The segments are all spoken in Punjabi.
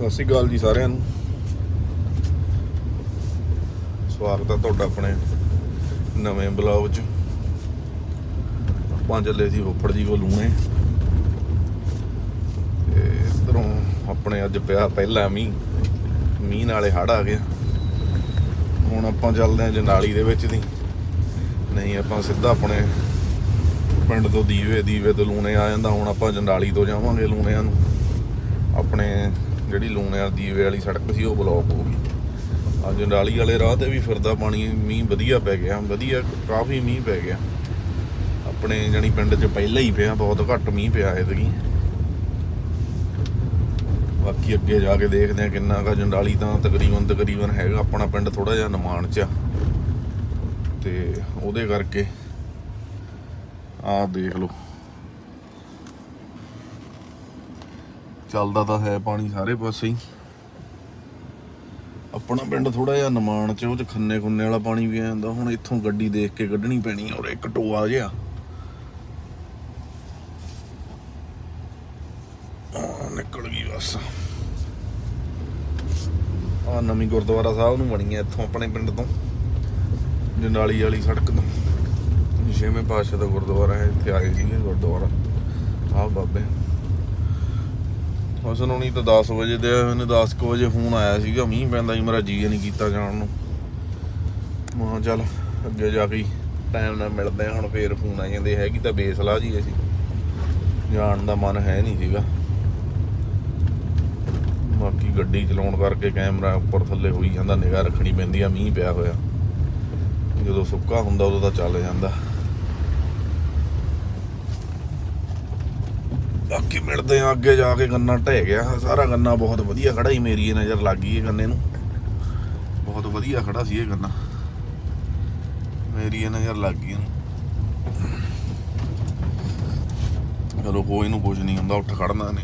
ਸਤਿ ਸ਼੍ਰੀ ਅਕਾਲ ਜੀ ਸਾਰਿਆਂ ਨੂੰ। ਸਵਾਗਤ ਹੈ ਤੁਹਾਡਾ ਆਪਣੇ ਨਵੇਂ ਬਲੌਗ 'ਚ। ਆਪਾਂ ਚੱਲੇ ਸੀ ਰੋਪੜ ਜੀ ਕੋਲ ਲੂਣੇ ਤੇ ਇਧਰੋਂ ਆਪਣੇ ਅੱਜ ਪਿਆ ਪਹਿਲਾ ਮੀਂਹ। ਮੀਂਹ ਨਾਲੇ ਹੜ ਆ ਗਿਆ। ਹੁਣ ਆਪਾਂ ਚੱਲਦੇ ਹਾਂ ਜਨਾਲੀ ਦੇ ਵਿੱਚ ਦੀ। ਨਹੀਂ, ਆਪਾਂ ਸਿੱਧਾ ਆਪਣੇ ਪਿੰਡ ਤੋਂ ਦੀਵੇ ਦੀਵੇ ਤੋਂ ਲੂਣੇ ਆ ਜਾਂਦਾ। ਹੁਣ ਆਪਾਂ ਜੰਡਾਲੀ ਤੋਂ ਜਾਵਾਂਗੇ ਲੂਣਿਆਂ ਨੂੰ। ਆਪਣੇ ਜਿਹੜੀ ਲੂਣਿਆਂ ਦੀਵੇ ਵਾਲੀ ਸੜਕ ਸੀ, ਉਹ ਬਲੌਕ ਹੋ ਗਈ। ਆ ਜੰਡਾਲੀ ਵਾਲੇ ਰਾਹ ਤੇ ਵੀ ਫਿਰਦਾ ਪਾਣੀ, ਮੀਂਹ ਵਧੀਆ ਪੈ ਗਿਆ, ਵਧੀਆ, ਕਾਫੀ ਮੀਂਹ ਪੈ ਗਿਆ। ਆਪਣੇ ਜਾਨੀ ਪਿੰਡ 'ਚ ਪਹਿਲਾਂ ਹੀ ਪਿਆ, ਬਹੁਤ ਘੱਟ ਮੀਂਹ ਪਿਆ ਐਤਕੀ। ਬਾਕੀ ਅੱਗੇ ਜਾ ਕੇ ਦੇਖਦੇ ਆ ਕਿੰਨਾ ਕਾ ਜੰਡਾਲੀ ਤਾਂ ਤਕਰੀਬਨ ਤਕਰੀਬਨ ਹੈਗਾ, ਆਪਣਾ ਪਿੰਡ ਥੋੜਾ ਜਿਹਾ ਨਿਮਾਣ 'ਚ ਆ। ਤੇ ਉਹਦੇ ਕਰਕੇ ਆ ਦੇਖ ਲਓ। ਚੱਲਦਾ ਤਾਂ ਹੈ ਪਾਣੀ ਸਾਰੇ ਪਾਸੇ ਹੀ। ਆਪਣਾ ਪਿੰਡ ਥੋੜਾ ਜਿਹਾ ਨਿਮਾਣ ਚ, ਉਹ ਚ ਖੰਨੇ ਖੁੰਨੇ ਵਾਲਾ ਪਾਣੀ ਵੀ ਆ ਜਾਂਦਾ। ਹੁਣ ਇੱਥੋਂ ਗੱਡੀ ਦੇਖ ਕੇ ਕੱਢਣੀ ਪੈਣੀ ਔਰ ਇੱਕ ਟੋਆ ਜਿਹਾ। ਨਿਕਲ ਗਈ ਬਸ। ਆ ਨਵੀਂ ਗੁਰਦੁਆਰਾ ਸਾਹਿਬ ਨੂੰ ਬਣੀ ਹੈ ਇੱਥੋਂ ਆਪਣੇ ਪਿੰਡ ਤੋਂ ਜੰਡਾਲੀ ਵਾਲੀ ਸੜਕ ਤੋਂ। ਛੇਵੇਂ ਪਾਤਸ਼ਾਹ ਦਾ ਗੁਰਦੁਆਰਾ ਹੈ, ਇੱਥੇ ਆਏ ਸੀਗੇ ਗੁਰਦੁਆਰਾ। ਆਹ ਬਾਬੇ। ਉਸ ਨੂੰ ਨਹੀਂ ਤਾਂ 10 ਵਜੇ ਦੇ ਉਹਨੇ 10 ਕੁ ਵਜੇ ਫੋਨ ਆਇਆ ਸੀਗਾ, ਮੀਂਹ ਪੈਂਦਾ ਸੀ, ਮੇਰਾ ਜੀ ਨਹੀਂ ਕੀਤਾ ਜਾਣ ਨੂੰ। ਮੈਂ ਚੱਲ, ਅੱਗੇ ਜਾ ਕੇ ਟਾਈਮ ਨਾਲ ਮਿਲਦੇ ਹਾਂ, ਹੁਣ ਫੇਰ ਫੋਨ ਆ ਜਾਂਦੇ, ਹੈਗੀ ਤਾਂ ਬੇਸਲਾ ਜੀ ਅਸੀਂ। ਜਾਣ ਦਾ ਮਨ ਹੈ ਨਹੀਂ ਸੀਗਾ। ਬਾਕੀ ਗੱਡੀ ਚਲਾਉਣ ਕਰਕੇ ਕੈਮਰਾ ਉੱਪਰ ਥੱਲੇ ਹੋਈ ਜਾਂਦਾ, ਨਿਗਾਹ ਰੱਖਣੀ ਪੈਂਦੀ ਆ, ਮੀਂਹ ਪਿਆ ਹੋਇਆ। ਜਦੋਂ ਸੁੱਕਾ ਹੁੰਦਾ, ਉਦੋਂ ਤਾਂ ਚੱਲ ਜਾਂਦਾ। ਬਾਕੀ ਮਿਲਦੇ ਆ, ਅੱਗੇ ਜਾ ਕੇ ਗੰਨਾ ਢਹਿ ਗਿਆ। ਸਾਰਾ ਗੰਨਾ ਬਹੁਤ ਵਧੀਆ ਖੜਾ ਹੀ ਮੇਰੀ ਇਹ ਨਜ਼ਰ ਲੱਗ ਗਈ ਇਹ ਗੰਨੇ ਨੂੰ। ਬਹੁਤ ਵਧੀਆ ਖੜਾ ਸੀ ਇਹ ਗੰਨਾ। ਮੇਰੀ ਇਹ ਨਜ਼ਰ ਲੱਗ ਗਈ ਇਹਨੂੰ। ਚਲੋ ਕੋਈ ਨੂੰ ਕੁਝ ਨਹੀਂ ਹੁੰਦਾ, ਉੱਠ ਖੜਨਾ ਨੇ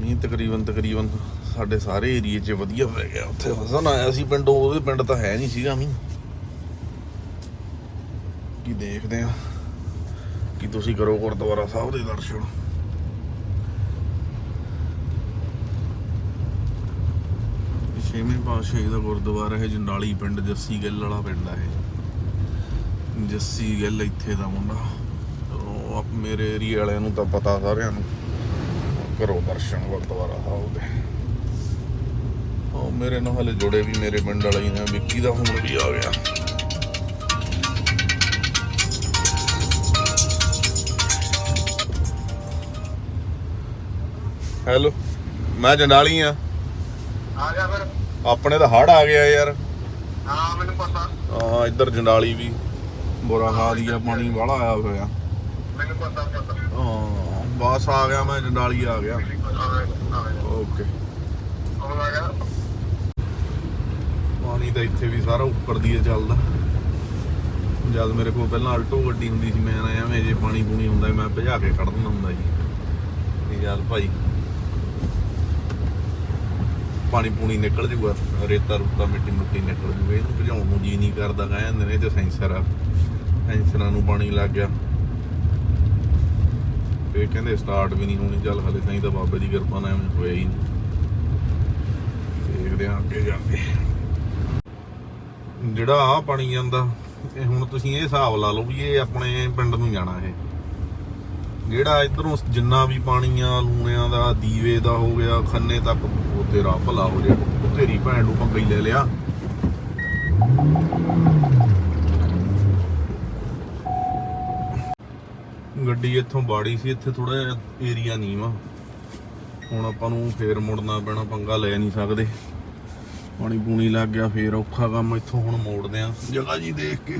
ਮੀਂਹ ਤਕਰੀਬਨ ਤਕਰੀਬਨ ਸਾਡੇ ਸਾਰੇ ਏਰੀਏ 'ਚ ਵਧੀਆ ਪੈ ਗਿਆ। ਉੱਥੇ ਹਸਨ ਆਇਆ ਸੀ ਪਿੰਡੋਂ, ਉਹਦੇ ਪਿੰਡ ਤਾਂ ਹੈ ਨਹੀਂ ਸੀਗਾ ਮੀਂਹ। ਕੀ ਦੇਖਦੇ ਆ। ਕਿ ਤੁਸੀਂ ਕਰੋ ਗੁਰਦੁਆਰਾ ਸਾਹਿਬ ਦੇ ਦਰਸ਼ਨ। ਛੇਵੇਂ ਪਾਤਸ਼ਾਹ ਦਾ ਗੁਰਦੁਆਰਾ ਹੈ, ਜੰਡਾਲੀ ਪਿੰਡ, ਜੱਸੀ ਗਿੱਲ ਵਾਲਾ ਪਿੰਡ ਹੈ ਜੱਸੀ ਗਿੱਲ ਇੱਥੇ ਦਾ ਮੁੰਡਾ। ਉਹ ਆਪ ਮੇਰੇ ਏਰੀਆ ਵਾਲਿਆਂ ਨੂੰ ਤਾਂ ਪਤਾ ਸਾਰਿਆਂ ਨੂੰ। ਕਰੋ ਦਰਸ਼ਨ ਗੁਰਦੁਆਰਾ ਸਾਹਿਬ ਦੇ। ਉਹ ਮੇਰੇ ਨਾਲ ਹਲੇ ਜੁੜੇ ਵੀ, ਮੇਰੇ ਪਿੰਡ ਵਾਲੇ ਹੀ ਨੇ। ਵਿੱਕੀ ਦਾ ਹੁਣ ਵੀ ਆ ਗਿਆ। ਹੈਲੋ ਮੈਂ ਜੰਡਾਲੀ ਆ। ਆ ਜਾ ਫਿਰ। ਆਪਣੇ ਤਾਂ ਹੜ ਆ ਗਿਆ ਯਾਰ। ਹਾਂ ਮੈਨੂੰ ਪਤਾ। ਆ ਇੱਧਰ ਜੰਡਾਲੀ ਵੀ ਬੁਰਾ ਹਾਲ ਹੀ ਆ ਪਾਣੀ ਵਾਲਾ ਆਇਆ ਹੋਇਆ ਮੈਨੂੰ ਪਤਾ ਪਤਾ। ਹਾਂ ਬਸ ਆ ਗਿਆ ਮੈਂ ਜੰਡਾਲੀ ਆ ਗਿਆ। ਓਕੇ। ਹੁਣ ਆ ਗਿਆ? ਪਾਣੀ ਤਾਂ ਇੱਥੇ ਵੀ ਸਾਰਾ ਉੱਪਰ ਦੀ ਹੀ ਚੱਲਦਾ। ਜਦ ਮੇਰੇ ਕੋਲ ਪਹਿਲਾਂ ਆਲਟੋ ਗੱਡੀ ਹੁੰਦੀ ਸੀ ਮੈਂ ਨਾ ਐਵੇਂ ਜੇ ਪਾਣੀ ਪੂਣੀ ਹੁੰਦਾ ਮੈਂ ਭਜਾ ਕੇ ਕੱਢ ਦਿੰਦਾ ਹੁੰਦਾ ਜੀ ਇਹ ਗੱਲ ਭਾਈ? ਪਾਣੀ ਪੂਣੀ ਨਿਕਲ ਜੂਗਾ, ਰੇਤਾ ਰੂਤਾ ਮਿੱਟੀ ਮੁੱਟੀ ਨਿਕਲ ਜੂਗਾ, ਇਹਨੂੰ ਭਜਾਉਣ ਨੂੰ ਜੀ ਨਹੀਂ ਕਰਦਾ ਕਹਿੰਦੇ ਨੇ ਤੇ ਸੈਂਸਰ ਆ। ਸੈਂਸਰਾਂ ਨੂੰ ਪਾਣੀ ਲੱਗ ਗਿਆ। ਇਹ ਕਹਿੰਦੇ ਸਟਾਰਟ ਵੀ ਨਹੀਂ ਹੋਣੀ, ਚੱਲ ਹਲੇ ਤਾਈਂ ਤਾਂ ਬਾਬੇ ਦੀ ਕਿਰਪਾ ਨਾਲ ਐਵੇਂ ਹੋਇਆ ਹੀ ਨਹੀਂ। ਦੇਖਦੇ ਹਾਂ ਅੱਗੇ ਜਾ ਜਿਹੜਾ ਆ ਪਾਣੀ ਜਾਂਦਾ ਇਹ ਹੁਣ ਤੁਸੀਂ ਇਹ ਹਿਸਾਬ ਲਾ ਲਓ ਵੀ ਇਹ ਆਪਣੇ ਪਿੰਡ ਨੂੰ ਜਾਣਾ ਇਹ। ਜਿਹੜਾ ਇਧਰੋਂ ਜਿੰਨਾ ਵੀ ਪਾਣੀ ਆ ਲੂਣਿਆਂ ਦਾ, ਦੀਵੇ ਦਾ ਹੋ ਗਿਆ, ਖੰਨੇ ਤੱਕ, ਉਹ ਤੇਰਾ ਭਲਾ ਹੋ ਜਾ ਤੇਰੀ ਭੈਣ ਨੂੰ ਪੰਗਾ ਹੀ ਲੈ ਲਿਆ। ਗੱਡੀ ਇੱਥੋਂ ਬਾੜੀ ਸੀ, ਇੱਥੇ ਥੋੜਾ ਜਿਹਾ ਏਰੀਆ ਨੀਵਾ ਹੁਣ ਆਪਾਂ ਨੂੰ ਫੇਰ ਮੁੜਨਾ ਪੈਣਾ, ਪੰਗਾ ਲੈ ਨਹੀਂ ਸਕਦੇ। ਪਾਣੀ ਪੂਣੀ ਲੱਗ ਗਿਆ, ਫੇਰ ਔਖਾ ਕੰਮ ਇੱਥੋਂ ਹੁਣ ਮੋੜਦੇ ਆ। ਜਗ੍ਹਾ ਜੀ ਦੇਖ ਕੇ।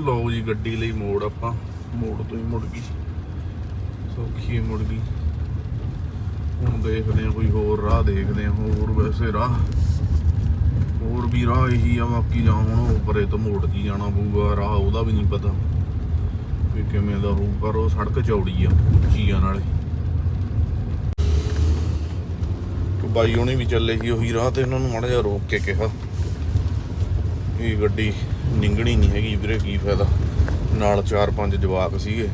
ਲਓ ਜੀ, ਗੱਡੀ ਲਈ ਮੋੜ ਆਪਾਂ। ਮੋੜ ਤੋਂ ਹੀ ਮੁੜ ਗਈ। ਸੌਖੀ ਹੀ ਮੁੜ ਗਈ। ਹੁਣ ਦੇਖਦੇ ਆ ਕੋਈ ਹੋਰ ਰਾਹ ਦੇਖਦੇ ਆ ਹੋਰ ਵੈਸੇ ਰਾਹ। ਹੋਰ ਵੀ ਰਾਹ ਇਹੀ ਆ, ਬਾਕੀ ਜਾਂ ਹੁਣ ਉਹ ਪਰੇ ਤੋਂ ਮੋੜ ਜੀ ਜਾਣਾ ਪਊਗਾ, ਰਾਹ ਉਹਦਾ ਵੀ ਨਹੀਂ ਪਤਾ ਵੀ ਕਿਵੇਂ ਦਾ ਹੋਊ, ਪਰ ਉਹ ਸੜਕ ਚੌੜੀ ਆ, ਉੱਚੀ ਆ ਨਾਲੇ। ਬਾਈ ਉਹਨੇ ਵੀ ਚੱਲੇ ਸੀ, ਉਹੀ ਰਾਹ ਤੇ ਉਹਨਾਂ ਨੂੰ ਮਾੜਾ ਜਿਹਾ ਰੋਕ ਕੇ ਕਿਹਾ ਇਹ ਗੱਡੀ ਨਿੰਗਣੀ ਨਹੀਂ ਹੈਗੀ ਵੀਰੇ, ਕੀ ਫਾਇਦਾ। ਨਾਲ ਚਾਰ ਪੰਜ ਜਵਾਕ ਸੀਗੇ।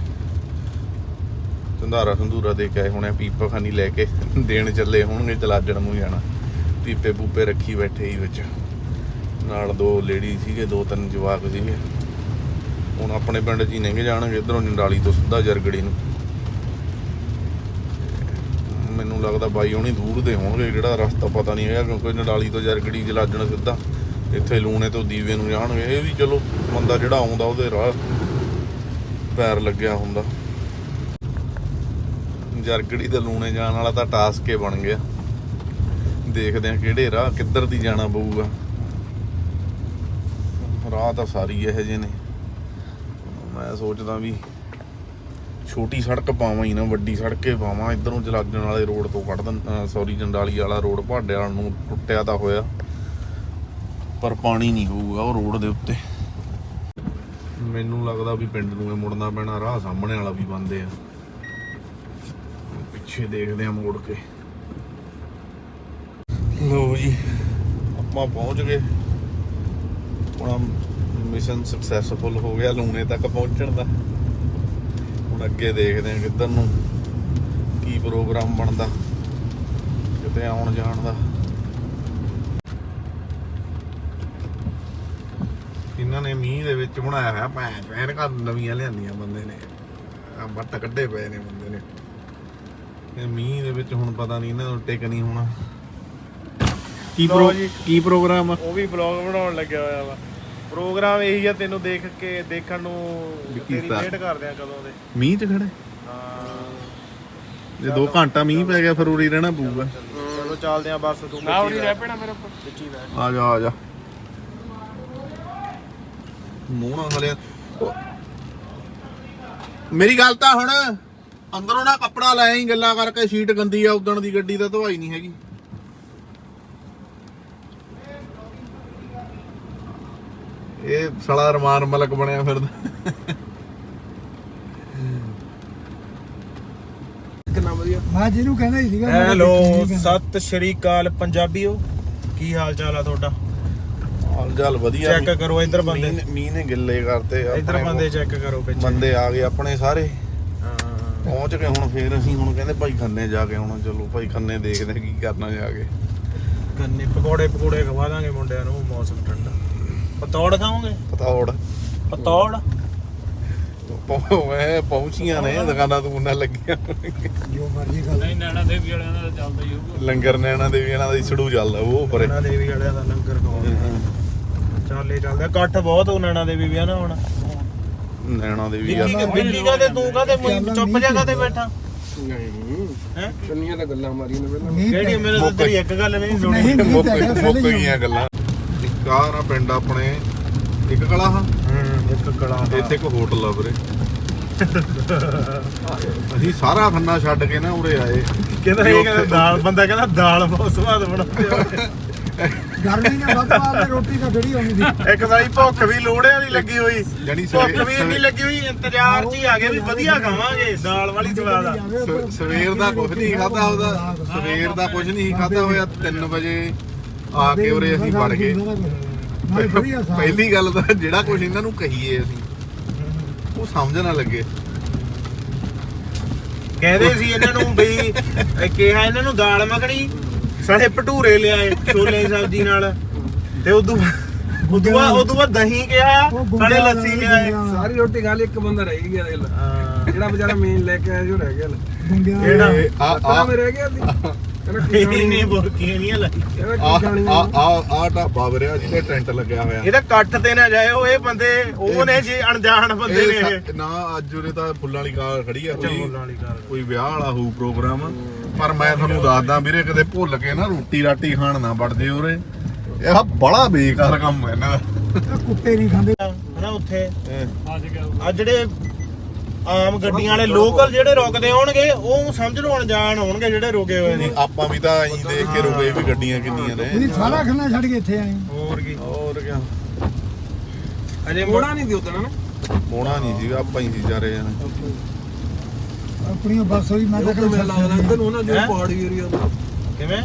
ਸੰਧਾਰਾ ਸੰਧੂਰਾ ਦੇ ਕੇ ਆਏ ਹੋਣੇ ਪੀਪਾ ਖਾਨੀ ਲੈ ਕੇ ਦੇਣ ਚੱਲੇ ਹੋਣਗੇ ਜਲਾਜਣ ਨੂੰ ਜਾਣਾ ਪੀਪੇ ਪੂਪੇ ਰੱਖੀ ਬੈਠੇ ਹੀ ਵਿੱਚ। ਨਾਲ ਦੋ ਲੇਡੀ ਸੀਗੇ, ਦੋ ਤਿੰਨ ਜਵਾਕ ਸੀਗੇ। ਹੁਣ ਆਪਣੇ ਪਿੰਡ 'ਚ ਹੀ ਲੰਘ ਜਾਣਗੇ, ਇਧਰੋਂ ਜੰਡਾਲੀ ਤੋਂ ਸਿੱਧਾ ਜਰਗੜੀ ਨੂੰ। ਮੈਨੂੰ ਲੱਗਦਾ ਬਾਈ ਹੁਣੀ ਦੂਰ ਦੇ ਹੋਣਗੇ, ਜਿਹੜਾ ਰਸਤਾ ਪਤਾ ਨਹੀਂ ਹੈਗਾ, ਕਿਉਂਕਿ ਨਡਾਲੀ ਤੋਂ ਜਰਗੜੀ ਜਲਾਜਣ ਸਿੱਧਾ। ਇੱਥੇ ਲੂਣੇ ਤੋਂ ਦੀਵੇ ਨੂੰ ਜਾਣਗੇ, ਇਹ ਵੀ ਚਲੋ, ਬੰਦਾ ਜਿਹੜਾ ਆਉਂਦਾ ਉਹਦੇ ਰਾਹ ਪੈਰ ਲੱਗਿਆ ਹੁੰਦਾ। ਜਰਗੜੀ ਦਾ ਲੂਣੇ ਜਾਣ ਵਾਲਾ ਤਾਂ ਟਾਸਕ ਹੀ ਬਣ ਗਿਆ। ਦੇਖਦੇ ਆ ਕਿਹੜੇ ਰਾਹ, ਕਿੱਧਰ ਦੀ ਜਾਣਾ ਪਊਗਾ। ਰਾਹ ਤਾਂ ਸਾਰੀ ਇਹੋ ਜਿਹੇ ਨੇ। ਮੈਂ ਸੋਚਦਾ ਵੀ ਛੋਟੀ ਸੜਕ ਪਾਵਾਂ ਹੀ ਨਾ, ਵੱਡੀ ਸੜਕੇ ਪਾਵਾਂ। ਇਧਰੋਂ ਜਲਾਜਣ ਵਾਲੇ ਰੋਡ ਤੋਂ ਕੱਢ ਦਾਂ ਸੌਰੀ ਜੰਡਾਲੀ ਵਾਲਾ ਰੋਡ ਭਾਡੇ ਵਾਲ ਨੂੰ ਟੁੱਟਿਆ ਤਾਂ ਹੋਇਆ। ਪਰ ਪਾਣੀ ਨਹੀਂ ਹੋਊਗਾ ਉਹ ਰੋਡ ਦੇ ਉੱਤੇ। ਮੈਨੂੰ ਲੱਗਦਾ ਵੀ ਪਿੰਡ ਨੂੰ ਇਹ ਮੁੜਨਾ ਪੈਣਾ, ਰਾਹ ਸਾਹਮਣੇ ਵਾਲਾ ਵੀ ਬੰਦੇ ਆ। ਪਿੱਛੇ ਦੇਖਦੇ ਆ ਮੋੜ ਕੇ। ਲੋ ਜੀ, ਆਪਾਂ ਪਹੁੰਚ ਗਏ। ਹੁਣ ਮਿਸ਼ਨ ਸਕਸੈਸਫੁਲ ਹੋ ਗਿਆ ਲੂਣੇ ਤੱਕ ਪਹੁੰਚਣ ਦਾ। ਹੁਣ ਅੱਗੇ ਦੇਖਦੇ ਆ ਕਿੱਧਰ ਨੂੰ ਕੀ ਪ੍ਰੋਗਰਾਮ ਬਣਦਾ, ਕਿਤੇ ਆਉਣ ਜਾਣ ਦਾ। ਇਹਨਾਂ ਨੇ ਮੀਂਹ ਦੇ ਵਿੱਚ ਬਣਾਇਆ ਹੋਇਆ ਭੈਣ ਭੈਣ ਘਰ ਨਵੀਆਂ ਲਿਆਂਦੀਆਂ ਬੰਦੇ ਨੇ। ਆ ਬੱਟ ਕੱਢੇ ਪਏ ਨੇ ਬੰਦੇ ਨੇ। ਇਹ ਮੀਂਹ ਦੇ ਵਿੱਚ ਹੁਣ ਪਤਾ ਨਹੀਂ ਇਹਨਾਂ ਨੂੰ ਟਿਕ ਨਹੀਂ ਹੋਣਾ। ਕੀ ਲਓ ਜੀ। ਕੀ ਪ੍ਰੋਗਰਾਮ ਆ? ਉਹ ਵੀ ਵਲੌਗ ਬਣਾਉਣ ਲੱਗਿਆ ਹੋਇਆ ਵਾ। ਪ੍ਰੋਗਰਾਮ ਇਹੀ ਆ ਤੈਨੂੰ ਦੇਖ ਕੇ ਦੇਖਣ ਨੂੰ ਵੀ ਕੀ ਤੇਰੀ ਸਟਾਰ- ਵੇਟ ਕਰਦੇ ਆ ਕਦੋਂ ਦੇ। ਮੀਂਹ 'ਚ ਖੜੇ? ਹਾਂ। ਜੇ 2 ਘੰਟਾ ਮੀਂਹ ਪੈ ਗਿਆ ਫਿਰ ਉਰੀ ਰਹਿਣਾ ਪਊਗਾ। ਚਲੋ ਚੱਲਦੇ ਆ ਬਸ ਤੂੰ ਨਾ ਉਰੀ ਰਹਿ ਪੈਣਾ ਮੇਰੇ ਉੱਪਰ। ਆ ਜਾ ਆ ਜਾ। ਮੂੰਹਾਂ ਹਲੇ ਮੇਰੀ ਗੱਲ ਤਾਂ ਹੁਣ ਅੰਦਰੋਂ ਨਾ ਕੱਪੜਾ ਲੈ ਆਈ ਗੱਲਾਂ ਕਰਕੇ ਸ਼ੀਟ ਗੰਦੀ ਆ ਉਦਣ ਦੀ ਗੱਡੀ ਤਾਂ ਧਵਾਈ ਨਹੀਂ ਹੈਗੀ। ਇਹ ਸੜਾ ਰਮਾਨ ਮਲਕ ਬਣਿਆ ਫਿਰਦਾ। ਕਿੰਨਾ ਵਧੀਆ ਮੈਂ ਜਿਹਨੂੰ ਕਹਿੰਦਾ ਹੀ ਸੀਗਾ ਹੈਲੋ। ਸਤਿ ਸ਼੍ਰੀ ਅਕਾਲ ਪੰਜਾਬੀਓ ਕੀ ਹਾਲ ਚਾਲ ਆ ਤੁਹਾਡਾ? ਹਾਲ ਚਾਲ ਵਧੀਆ ਚੈੱਕ ਕਰੋ ਇੱਧਰ ਬੰਦੇ। ਮੀਂਹ ਨੇ- ਮੀਂਹ ਨੇ ਗਿੱਲੇ ਕਰਤੇ ਇੱਧਰ ਆਪਣੇ ਬੰਦੇ ਚੈੱਕ ਕਰੋ ਪਿੱਛੇ। ਬੰਦੇ ਆ ਗਏ ਆਪਣੇ ਸਾਰੇ। ਹਾਂ। ਪਹੁੰਚ ਗਏ ਹੁਣ ਫੇਰ ਅਸੀਂ ਹੁਣ ਕਹਿੰਦੇ ਭਾਈ ਖੰਨੇ ਜਾ ਕੇ ਹੁਣ ਚਲੋ ਭਾਈ ਖੰਨੇ ਦੇਖਦੇ ਹਾਂ ਕੀ ਕਰਨਾ ਜਾ ਕੇ। ਕੰਨੇ ਪਕੌੜੇ ਪਕੌੜੇ ਖਵਾ ਦਾਂਗੇ ਮੁੰਡਿਆਂ ਨੂੰ ਮੌਸਮ ਠੰਡਾ। ਪਤੌੜ ਖਾਓਗੇ? ਪਤੌੜ। ਪਤੌੜ? ਪਹੁ- ਪਹੁੰਚੀਆਂ ਨੇ ਦੁਕਾਨਾਂ ਦੁਕਾਨਾਂ ਲੱਗੀਆਂ। ਜੋ ਮਰਜ਼ੀ ਗੱਲ ਨਹੀਂ ਨੈਣਾ ਦੇਵੀ ਵਾਲਿਆਂ ਦਾ ਚੱਲਦਾ ਹੀ ਹੋਊਗਾ। ਲੰਗਰ ਨੈਣਾ ਦੇਵੀ ਇਹਨਾਂ ਦਾ ਇਸੜੂ ਚੱਲਦਾ ਉਹ ਪਰੇ ਨੈਣਾ ਦੇਵੀ ਵਾਲਿਆਂ ਦਾ ਲੰਗਰ ਖਵਾਉਂਦੇ ਚਾਲੇ ਚੱਲਦਾ ਇਕੱਠ ਬਹੁਤ ਉਹ ਨੈਣਾ ਦੇਵੀ ਵੀ ਆ ਨਾ ਹੁਣ। ਨੈਣਾ ਦੇਵੀ ਆ। ਵਿੱਕੀ ਵਿੱਕੀ ਕਾਤੇ ਤੂੰ ਕਾਤੇ ਚੁੱਪ ਜਾ ਕਾਤੇ ਬੈਠਾ। ਨਹੀਂ ਹੈ? ਕੰਨੀਆਂ ਤਾਂ ਗੱਲਾਂ ਮਾਰੀਆਂ ਨੇ ਪਹਿਲਾਂ। ਨਹੀਂ ਕਿਹੜੀ ਮੇਰੇ ਤਾਂ ਤੇਰੀ ਇੱਕ ਗੱਲ ਨਹੀਂ ਸੁਣੀ। ਨਹੀਂ ਨਹੀਂ ਮੁੱਕ ਪੈਗਾ ਮੁੱਕ ਸਾਰੇ ਗਈਆਂ ਗੱਲਾਂ। ਇੱਕ ਆਹ ਨਾ ਪਿੰਡ ਆਪਣੇ ਇੱਕ ਕਲਾ ਹਾਂ। ਹੂੰ ਇੱਕ ਕਲਾ ਇੱਥੇ ਇੱਕ ਹੋਟਲ ਆ ਵੀਰੇ। ਅਸੀਂ ਸਾਰਾ ਖੰਨਾ ਛੱਡ ਕੇ ਨਾ ਉਰੇ ਆਏ। ਕਹਿੰਦਾ ਇਹ ਕਹਿੰਦਾ ਦਾਲ ਬੰਦਾ ਕਹਿੰਦਾ ਦਾਲ ਬਹੁਤ ਸਵਾਦ ਬਣਾਉਂਦੇ ਆ। ਗਰਮੀ ਨੇ ਵੱਧ ਵੱਧ ਤੇ ਰੋਟੀ ਤਾਂ ਜਿਹੜੀ ਆਉਣੀ ਸੀ। ਇੱਕ ਸਾਰੀ ਭੁੱਖ ਵੀ ਲੋੜਿਆਂ ਦੀ ਲੱਗੀ ਹੋਈ। ਜਾਣੀ ਭੁੱਖ ਸਵੇ- ਵੀ ਇੰਨੀ ਲੱਗੀ ਹੋਈ ਇੰਤਜ਼ਾਰ 'ਚ ਹੀ ਆ ਗਏ ਵੀ ਵਧੀਆ ਖਾਵਾਂਗੇ ਦਾਲ ਵਾਲੀ ਸਵਾਦ ਆ। ਸ- ਸਵੇਰ ਦਾ ਕੁਝ ਨਹੀਂ ਖਾਦਾ ਉਹਦਾ। ਸਵੇਰ ਦਾ ਕੁਝ ਨਹੀਂ ਖਾਦਾ ਹੋਇਆ 3 ਵਜੇ ਆ ਕੇ ਉਰੇ ਅਸੀਂ ਵੜ ਗਏ। ਨਾਲੇ ਵਧੀਆ ਸਾਗ। ਪਹਿਲੀ ਗੱਲ ਤਾਂ ਜਿਹੜਾ ਕੁਝ ਇਹਨਾਂ ਨੂੰ ਕਹੀਏ ਅਸੀਂ ਉਹ ਸਮਝ ਨਾ ਲੱਗੇ। ਕਹਿੰਦੇ ਸੀ ਇਹਨਾਂ ਨੂੰ ਬਈ ਇਹ ਕਿਹਾ ਇਹਨਾਂ ਨੂੰ ਦਾਲ ਮੱਖਣੀ ਸਾਲੇ ਭਟੂਰੇ ਲਿਆਏ ਛੋਲੇ ਦੀ ਸਬਜ਼ੀ ਨਾਲ। ਤੇ ਉਦੋਂ ਉਦੋਂ ਬਾਅਦ ਉਦੋਂ ਬਾਅਦ ਦਹੀਂ ਕਿਹਾ ਗੁੰਡਿਆਂ ਲੱਸੀ ਲਿਆਏ। ਸਾਰੀ ਰੋਟੀ ਖਾ ਲਈ ਇੱਕ ਬੰਦਾ ਰਹਿ ਗਿਆ ਦੇਖ ਲੈ। ਜਿਹੜਾ ਵਿਚਾਰਾ ਮੇਨ ਲੈ ਕੇ ਆਇਆ ਜੋ ਰਹਿ ਗਿਆ ਕਿਹੜਾ? ਆ ਆ ਮੈਂ ਰਹਿ ਗਿਆ ਸੀ। ਕਹਿੰਦਾ ਕੀ ਇਹ ਖਾਣੀ ਨਹੀਂ ਬੁਰਕੀਆਂ ਨਹੀਂ ਲਾਈ ਆ? ਆ ਆ ਢਾਬਾ ਵੀਰੇ ਜਿੱਥੇ ਟੈਂਟ ਲੱਗਿਆ ਹੋਇਆ। ਇਹਦਾ ਕੱਟ ਤੇ ਨਾ ਜਾਇਓ ਇਹ ਬੰਦੇ ਉਹ ਨੇ ਜੀ ਅਣਜਾਣ ਬੰਦੇ ਨੇ ਇਹ। ਇਹ ਸ- ਨਾ ਅੱਜ ਉਰੇ ਤਾਂ ਫੁੱਲਾਂ ਵਾਲੀ ਕਾਰ ਖੜੀ ਆ ਕੋਈ ਵਿਆਹ ਵਾਲਾ ਹੋਊ ਪ੍ਰੋਗਰਾਮ। ਪਰ ਮੈਂ ਤੁਹਾਨੂੰ ਦੱਸਦਾ ਵੀਰੇ ਭੁੱਲ ਕੇ ਨਾ ਰੋਟੀ ਰਾਟੀ ਖਾਣ ਨਾ ਵੜਦੇ ਉਰੇ। ਇਹ ਬੜਾ ਬੇਕਾਰ ਕੰਮ ਹੈ ਇਹਨਾਂ ਕੁੱਤੇ ਨਹੀਂ ਖਾਂਦੇ। ਹਨਾ ਉੱਥੇ। ਅੱਜ ਗਿਆ ਆ ਜਿਹੜੇ ਆਮ ਗੱਡੀਆਂ ਵਾਲੇ ਲੋਕਲ ਜਿਹੜੇ ਰੁਕਦੇ ਹੋਣਗੇ ਉਹ ਸਮਝ ਲਓ ਅਣਜਾਣ ਹੋਣਗੇ ਜਿਹੜੇ ਰੁਕੇ ਹੋਏ ਨੇ। ਆਪਾਂ ਵੀ ਤਾਂ ਐਂ ਦੇਖ ਕੇ ਰੁਕੇ ਵੀ ਗੱਡੀਆਂ ਕਿੰਨੀਆਂ ਨੇ। ਸਾਰਾ ਖੰਨਾ ਛੱਡ ਕੇ ਇੱਥੇ ਆਏ ਹੋਰ ਕੀ। ਹੋਰ ਕਿਆ। ਅਜੇ ਮੋੜਾ ਨਹੀਂ ਦੀ ਉਦੋਂ ਨਾ? ਮੋਣਾ ਨਹੀਂ ਸੀਗਾ ਆਪਾਂ ਹੀ ਸੀ ਚਾਰੇ ਜਣੇ। ਆਪਣੀ ਬੱਸ ਹੋਈ ਮੈਂ ਤਾਂ ਮੈਨੂੰ ਲੱਗਦਾ ਇੱਧਰ ਨੂੰ ਨਾ ਜੋ ਹੈਂ? ਪਹਾੜੀ ਏਰੀਆ ਦਾ ਕਿਵੇਂ?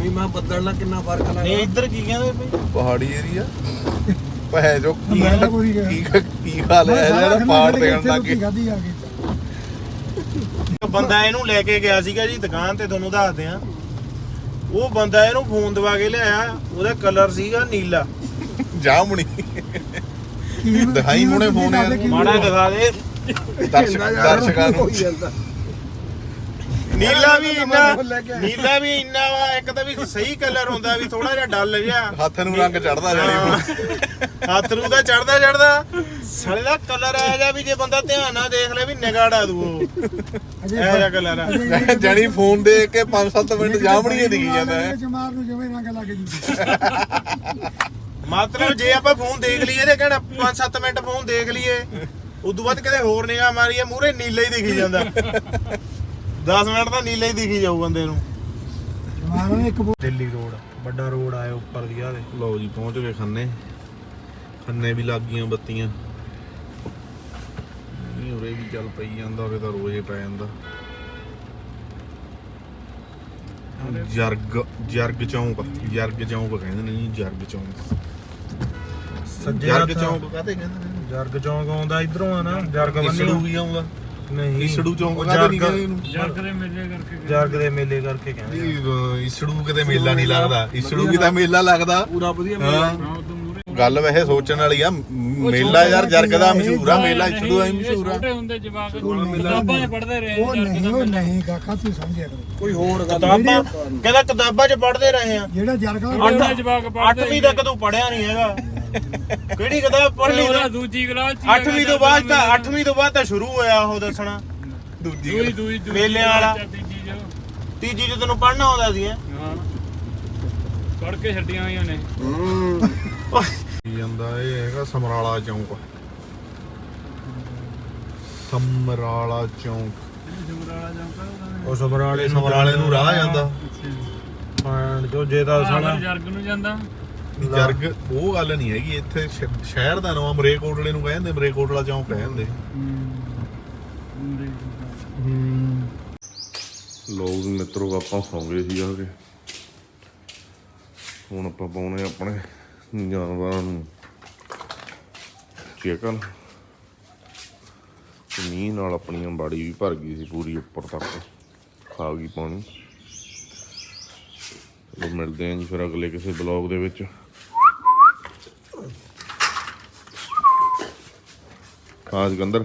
ਵੀ ਮੈਂ ਬੱਦਲ ਨਾਲ ਕਿੰਨਾ ਫ਼ਰਕ ਨਹੀਂ ਲੱਗਦਾ ਇੱਧਰ ਕੀ ਕਹਿੰਦੇ ਬਈ? ਪਹਾੜੀ ਏਰੀਆ ਪੈ ਜੋ ਕੀ ਮੈਂ ਤਾਂ ਪੂਰੀ ਗਿਆ। ਕੀ ਕੀ ਖਾ ਲਿਆ ਜਿਹੜਾ ਪਾੜ ਦੇਣ ਲੱਗੇ ਖਾਦੀ ਆ ਬੰਦਾ ਇਹਨੂੰ ਲੈ ਕੇ ਗਿਆ ਸੀਗਾ ਜੀ ਦੁਕਾਨ ਤੇ ਤੁਹਾਨੂੰ ਦੱਸਦੇ ਆ ਉਹ ਬੰਦਾ ਇਹਨੂੰ ਫੋਨ ਦਵਾ ਕੇ ਲਿਆਇਆ ਉਹਦਾ ਕਲਰ ਸੀਗਾ ਨੀਲਾ। ਜਾਮਣੀ ਦਿਖਾਈ ਮੁੜੇ ਫੋਨ ਯਾਰ। ਮਾੜਾ ਦਿਖਾ ਦੇ। ਦਰਸ਼ਕ ਦਰਸ਼ਕਾਂ ਨੂੰ। ਨੀਲਾ ਵੀ ਇੰਨਾ ਨੀਲਾ ਵੀ ਇੰਨਾ ਵਾ ਇੱਕ ਤਾਂ ਵੀ ਸਹੀ ਕਲਰ ਹੁੰਦਾ ਵੀ ਥੋੜਾ ਜਿਹਾ ਡਲ ਜਿਹਾ। ਹੱਥ ਨੂੰ ਰੰਗ ਚੜਦਾ ਜਾਨੀ ਹੱਥ ਨੂੰ ਤਾਂ ਚੜਦਾ ਚੜਦਾ ਸਾਲੇ ਦਾ ਕਲਰ ਆ ਜਾ ਵੀ ਜੇ ਬੰਦਾ ਧਿਆਨ ਨਾਲ ਦੇਖ ਲੈ ਵੀ ਨਿਗਾੜਾ ਦੂ ਉਹ। ਇਹੋ ਜਿਹਾ ਕਲਰ ਆ। ਜਾਨੀ ਫੋਨ ਦੇਖ ਕੇ 5-7 ਮਿੰਟ ਜਾਮਣੀ ਹੀ ਦਿਖੀ ਜਾਂਦਾ। ਹੈ ਜਮਾਰ ਨੂੰ ਜਿਵੇਂ ਰੰਗ ਲੱਗ ਜੂ। ਮਤਲਬ ਜੇ ਆਪਾਂ ਫੋਨ ਦੇਖ ਲਈਏ ਤੇ ਕਿਹੜਾ 5-7 ਮਿੰਟ ਫੋਨ ਦੇਖ ਲਈਏ ਉਦੋਂ ਬਾਅਦ ਕਿਤੇ ਹੋਰ ਨਿਗਾਹ ਮਾਰੀਏ ਮੂਰੇ ਨੀਲਾ ਹੀ ਦਿਖੀ ਜਾਂਦਾ। 10 ਮਿੰਟ ਤਾਂ ਨੀਲਾ ਹੀ ਦਿਖੀ ਜਾਊ ਬੰਦੇ ਨੂੰ। ਜਮਾਰ ਨੇ ਇੱਕ ਬੋ- ਦਿੱਲੀ ਰੋਡ ਵੱਡਾ ਰੋਡ ਆਇਆ ਉੱਪਰ ਦੀ ਆ ਦੇ ਲਓ ਜੀ ਪਹੁੰਚ ਗਏ ਖੰਨੇ। ਖੰਨੇ ਵੀ ਲੱਗ ਗਈਆਂ ਬੱਤੀਆਂ। ਨਹੀਂ ਉਰੇ ਵੀ ਚੱਲ ਪਈ ਜਾਂਦਾ ਹੋਵੇ ਤਾਂ ਰੋਜ਼ੇ ਪੈ ਜਾਂਦਾ। ਜਰਗ ਜਰਗ ਚੌਂਕ ਜਰਗ ਚੌਂਕ ਕਹਿੰਦੇ ਨੇ ਜੀ ਜਰਗ ਚੌਂਕ। ਸੱਜੇ ਜਰਗ ਹੱਥ- ਚੌਂਕ ਕਾਹਤੇ ਕਹਿੰਦੇ ਨੇ? ਜਰਗ ਚੌਂਕ ਆਉਂਦਾ ਇਧਰੋਂ ਆ ਨਾ ਜਰਗ ਬੰਨੀ ਆਉਂਦਾ। ਨਹੀਂ। ਇਸੜੂ ਚੌਂਕ ਉਹ ਕਾਹਤੇ ਨਹੀਂ ਜਰਗ- ਕਹਿੰਦੇ ਇਹਨੂੰ ਜਰਗ ਦੇ ਮੇਲੇ ਕਰਕੇ ਜਰਗ ਦੇ ਮੇਲੇ ਕਰਕੇ ਕਹਿੰਦੇ ਨਹੀਂ, ਕਿਤੇ ਮੇਲਾ ਨਹੀਂ ਲੱਗਦਾ। ਇਸੜੂ ਵੀ ਤਾਂ ਮੇਲਾ ਲੱਗਦਾ। ਪੂਰਾ ਵਧੀਆ ਮੂਰੇ ਗੱਲ ਵੈਸੇ ਸੋਚਣ ਵਾਲੀ ਆ ਮੇਲਾ ਯਾਰ ਜਰਗ ਦਾ ਮਸ਼ਹੂਰ ਆ ਮੇਲਾ ਇਸੜੂ ਦਾ ਹੀ ਮਸ਼ਹੂਰ ਆ। ਛੋਟੇ ਹੁੰਦੇ ਜਵਾਕ ਸਕੂਲ ਨਹੀਂ। ਕਿਤਾਬਾਂ 'ਚ ਪੜ੍ਹਦੇ ਰਹੇ ਉਹ ਨਹੀਂ ਉਹ ਨਹੀਂ ਕਾਕਾ ਤੂੰ ਸਮਝਿਆ ਕਰੋ। ਕੋਈ ਹੋਰ ਗੱਲ ਕਿਤਾਬਾਂ ਕਹਿੰਦਾ ਕਿਤਾਬਾਂ 'ਚ ਪੜ੍ਹਦੇ ਰਹੇ ਆ। ਜਿਹੜਾ ਜਰਗਾ ਹੁੰਦੇ ਜਵਾਕ ਪੜ੍ਹਦੇ ਤੱਕ ਤੂੰ ਪੜਿਆ ਨਹੀਂ ਹੈਗਾ। ਕਿਹੜੀ ਕਿਤਾਬ ਪੜ੍ਹ ਲਈ ਉਹਦਾ ਤੂੰ? ਦੂਜੀ ਕਲਾਸ 'ਚ ਅੱਠਵੀਂ ਤੋਂ ਬਾਅਦ ਤਾਂ ਅੱਠਵੀਂ ਤੋਂ ਬਾਅਦ ਤਾਂ ਸ਼ੁਰੂ ਹੋਇਆ ਉਹ ਦੱਸਣਾ। ਦੂਜੀ ਦੂਈ ਦੂਈ ਮੇਲਿਆਂ ਵਾਲਾ। ਤੀਜੀ ਜੋ ਤੈਨੂੰ ਪੜ੍ਹਨਾ ਆਉਂਦਾ ਸੀ ਹੈਂ? ਪੜ੍ਹ ਕੇ ਛੱਡੀਆਂ ਹੋਈਆਂ ਨੇ। ਕੀ ਜਾਂਦਾ ਇਹ ਹੈਗਾ ਸਮਰਾਲਾ ਚੌਂਕ। ਸਮਰਾਲਾ ਚੌਂਕ। ਜਮਰਾਲਾ ਜਾਂਦਾ ਉਹ ਸਮਰਾਲੇ ਸਮਰਾਲੇ ਨੂੰ ਰਾਹ ਜਾਂਦਾ। ਹਾਂ ਜੋ ਜੇ ਦਾ ਸਾਲਾ ਜਰਗ ਨੂੰ ਜਾਂਦਾ। ਜਰਗ ਉਹ ਗੱਲ ਨਹੀਂ ਹੈਗੀ ਇੱਥੇ ਸ਼ਹਿਰ ਦਾ ਨਾਮ ਮਰੇਕੋਟਲੇ ਨੂੰ ਕਹਿੰਦੇ ਮਰੇਕੋਟਲਾ ਚੌਂਕ ਕਹਿੰਦੇ ਲੋਕ ਮਿੱਤਰੋ ਆਪਾਂ ਸੌਂ ਗਏ ਸੀ ਆ ਕੇ। ਹੁਣ ਆਪਾਂ ਪਾਉਣੇ ਆਪਣੇ ਜਾਨਵਰਾਂ ਨੂੰ। ਚਿਕਨ। ਮੀਂਹ ਨਾਲ ਆਪਣੀ ਬਾੜੀ ਵੀ ਭਰ ਗਈ ਸੀ ਪੂਰੀ ਉੱਪਰ ਤੱਕ। ਖਾ ਗਈ ਪਾਣੀ। ਮਿਲਦੇ ਆਂ ਜੀ ਫਿਰ ਅਗਲੇ ਕਿਸੇ ਬਲੌਗ ਦੇ ਵਿੱਚ। ਹਾਂ ਸਿਕੰਦਰ